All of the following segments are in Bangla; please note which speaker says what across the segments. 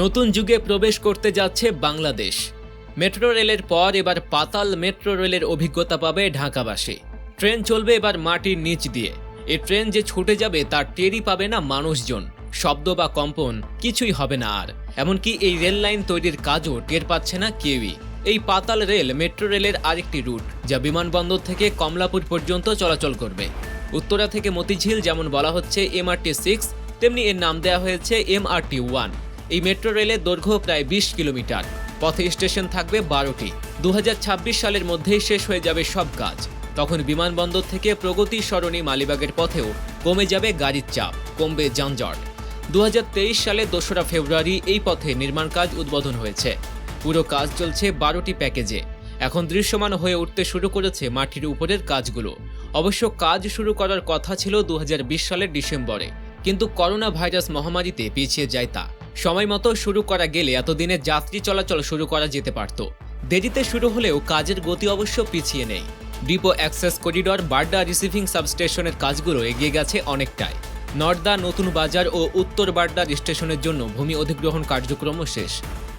Speaker 1: নতুন যুগে প্রবেশ করতে যাচ্ছে বাংলাদেশ। মেট্রো রেলের পর এবার পাতাল মেট্রো রেলের অভিজ্ঞতা পাবে ঢাকাবাসী। ট্রেন চলবে এবার মাটির নিচ দিয়ে। এ ট্রেন যে ছুটে যাবে তার টেরই পাবে না মানুষজন। শব্দ বা কম্পন কিছুই হবে না আর। এমনকি এই রেল লাইন তৈরির কাজও টের পাচ্ছে না কেউই। এই পাতাল রেল মেট্রো রেলের আরেকটি রুট, যা বিমানবন্দর থেকে কমলাপুর পর্যন্ত চলাচল করবে। উত্তরা থেকে মতিঝিল যেমন বলা হচ্ছে, এমআরটি সিক্স, তেমনি এর নাম দেওয়া হয়েছে এমআরটি ওয়ান। এই মেট্রো রেলের দৈর্ঘ্য প্রায় বিশ কিলোমিটার। পথে স্টেশন থাকবে বারোটি। দু হাজার ছাব্বিশ সালের মধ্যেই শেষ হয়ে যাবে সব কাজ। তখন বিমানবন্দর থেকে প্রগতি সরণি মালিবাগের পথেও কমে যাবে গাড়ির চাপ, কমবে যানজট। দু হাজার তেইশ সালে দোসরা ফেব্রুয়ারি এই পথে নির্মাণ কাজ উদ্বোধন হয়েছে। পুরো কাজ চলছে বারোটি প্যাকেজে। এখন দৃশ্যমান হয়ে উঠতে শুরু করেছে মাটির উপরের কাজগুলো। অবশ্য কাজ শুরু করার কথা ছিল দু হাজার বিশ সালের ডিসেম্বরে। কিন্তু করোনা ভাইরাস মহামারীতে পিছিয়ে যায় তা। সময় মতো শুরু করা গেলে এতদিনে যাত্রী চলাচল শুরু করা যেতে পারত। দেরিতে শুরু হলেও কাজের গতি অবশ্য পিছিয়ে নেই। Depot access corridor, Badda receiving সাবস্টেশনের কাজগুলো এগিয়ে গেছে অনেকটাই। নর্দা, নতুন বাজার ও উত্তর বাড্ডার স্টেশনের জন্য ভূমি অধিগ্রহণ কার্যক্রমও শেষ।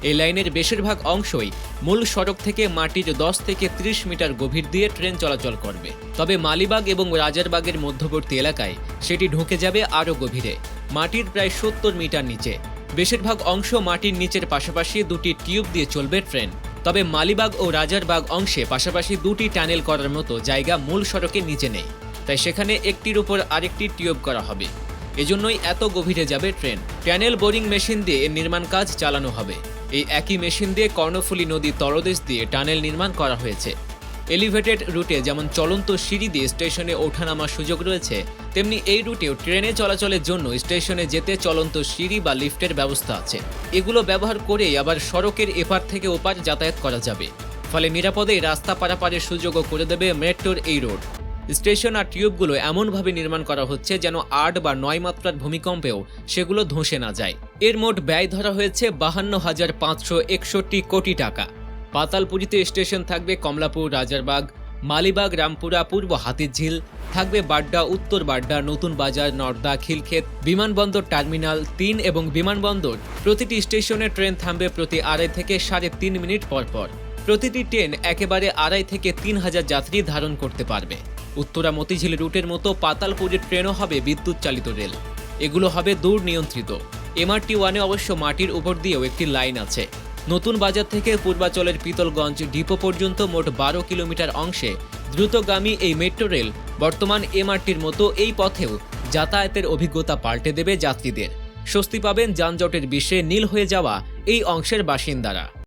Speaker 1: এই লাইনের বেশিরভাগ অংশই মূল সড়ক থেকে মাটির দশ থেকে ত্রিশ মিটার গভীর দিয়ে ট্রেন চলাচল করবে। তবে মালিবাগ এবং রাজারবাগের মধ্যবর্তী এলাকায় সেটি ঢুকে যাবে আরও গভীরে। মাটির প্রায় সত্তর মিটার নিচে। বেশিরভাগ অংশ মাটির নিচের পাশাপাশি দুটি টিউব দিয়ে চলবে ট্রেন। তবে মালিবাগ ও রাজারবাগ অংশে পাশাপাশি দুটি টানেল করার মতো জায়গা মূল সড়কের নিচে নেই। তাই সেখানে একটির উপর আরেকটি টিউব করা হবে। এজন্যই এত গভীরে যাবে ট্রেন। ট্যানেল বোরিং মেশিন দিয়ে এর নির্মাণ কাজ চালানো হবে। এই একই মেশিন দিয়ে কর্ণফুলী নদীর তলদেশ দিয়ে টানেল নির্মাণ করা হয়েছে। এলিভেটেড রুটে যেমন চলন্ত সিঁড়ি দিয়ে স্টেশনে ওঠানামার সুযোগ রয়েছে, তেমনি এই রুটেও ট্রেনে চলাচলের জন্য স্টেশনে যেতে চলন্ত সিঁড়ি বা লিফটের ব্যবস্থা আছে। এগুলো ব্যবহার করেই আবার সড়কের এপার থেকে ওপার যাতায়াত করা যাবে। ফলে নিরাপদে রাস্তা পারাপারের সুযোগও করে দেবে মেট্রোর এই রোড। স্টেশন আর টিউবগুলো এমনভাবে নির্মাণ করা হচ্ছে যেন আট বা নয় মাত্রার ভূমিকম্পেও সেগুলো ধসে না যায়। এর মোট ব্যয় ধরা হয়েছে বাহান্ন হাজার পাঁচশো একষট্টি কোটি টাকা। পাতালপুরীতে স্টেশন থাকবে কমলাপুর, রাজারবাগ, মালিবাগ, রামপুরা, পূর্ব হাতিঝিল থাকবে বাড্ডা, উত্তর বাড্ডা, নতুন বাজার, নর্দা, খিলক্ষেত, বিমানবন্দর টার্মিনাল তিন এবং বিমানবন্দর। প্রতিটি স্টেশনে ট্রেন থামবে প্রতি আড়াই থেকে সাড়ে তিন মিনিট পর পর। প্রতিটি ট্রেন একেবারে আড়াই থেকে তিন হাজার যাত্রী ধারণ করতে পারবে। উত্তরা মতিঝিল রুটের মতো পাতালপুরের ট্রেনও হবে বিদ্যুৎ চালিত রেল। এগুলো হবে দূর নিয়ন্ত্রিত। এমআরটি ওয়ানে অবশ্য মাটির উপর দিয়েও একটি লাইন আছে। নতুন বাজার থেকে পূর্বাচলের পিতলগঞ্জ ডিপো পর্যন্ত মোট বারো কিলোমিটার অংশে দ্রুতগামী এই মেট্রো রেল বর্তমান এমআরটির মতো এই পথেও যাতায়াতের অভিজ্ঞতা পাল্টে দেবে যাত্রীদের। স্বস্তি পাবেন যানজটের বিশ্বে নীল হয়ে যাওয়া এই অংশের বাসিন্দারা।